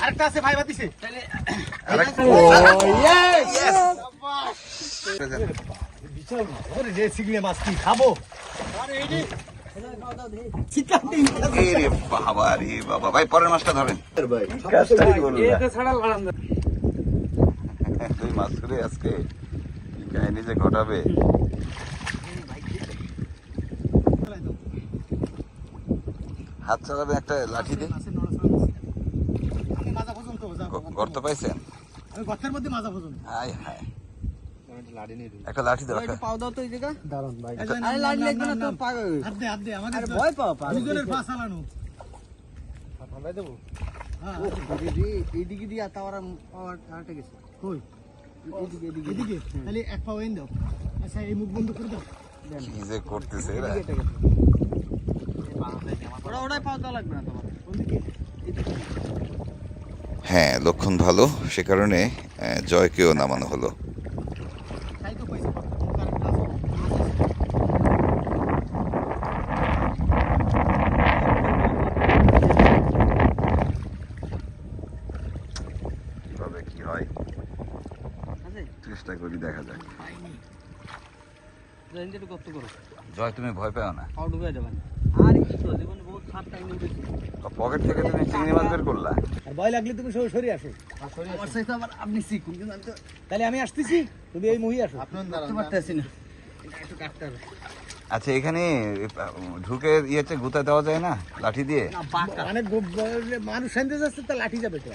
আরেকটা আছে ভাই বাতিছে। খাব? বাবা রে বাবা। ভাই পরের মাছটা ধরেন। মাছ ধরে আজকে কাহিনী যে ঘটাবে হাত চালাবে একটা লাঠি দিয়ে। গর্ত পাইছেন? গর্তের মধ্যে মাজা পর্যন্ত হায় হায়। একটা লাঠি দাও একটা। দারুণ ভাই। আরে লাইন লাগবে না তো পাগল। হাত দে হাত দে আমাদের আরে ভয় পাও পাগল। দুজনের পা চালানো। হ্যাঁ। এইদিকে দিয়ে তাওয়ার পাওয়ার হাটে গেছে। কই? এইদিকে এইদিকে। এদিকে তাহলে এক পা ওয়েন দাও। আচ্ছা এই মুখ বন্ধ করে দাও। কি যে করতেছে এরা। পাওয়া লাগবে না তোমার। হ্যাঁ লক্ষণ ভালো। সে কারণে জয়কেও নামানো হলো। তাই তো পয়সা পাবো কীভাবে কি হয়? চেষ্টা করি দেখা যাক। জয় তুমি ভয় পাও না। ডুবে যাবেন আর কি তো জীবনে বহুত সাত টাইম উঠেছি। পকেট থেকে তুমি চিংড়ি মাছ বের করলা? আর ভয় লাগলে তুমি সরে সরে আসো। আমার সাথে আবার আপনি শিখুন কিন্তু আমি তাহলে আমি আসতেছি তুমি এই মুহি আসো। পারতেছি না। একটু কাটতে হবে। আচ্ছা এখানে ঢুকে ইয়েতে গুতা দেওয়া যায় না? লাঠি দিয়ে? গো- মানুষ সাইতে যাচ্ছে তা লাঠি যাবে তো।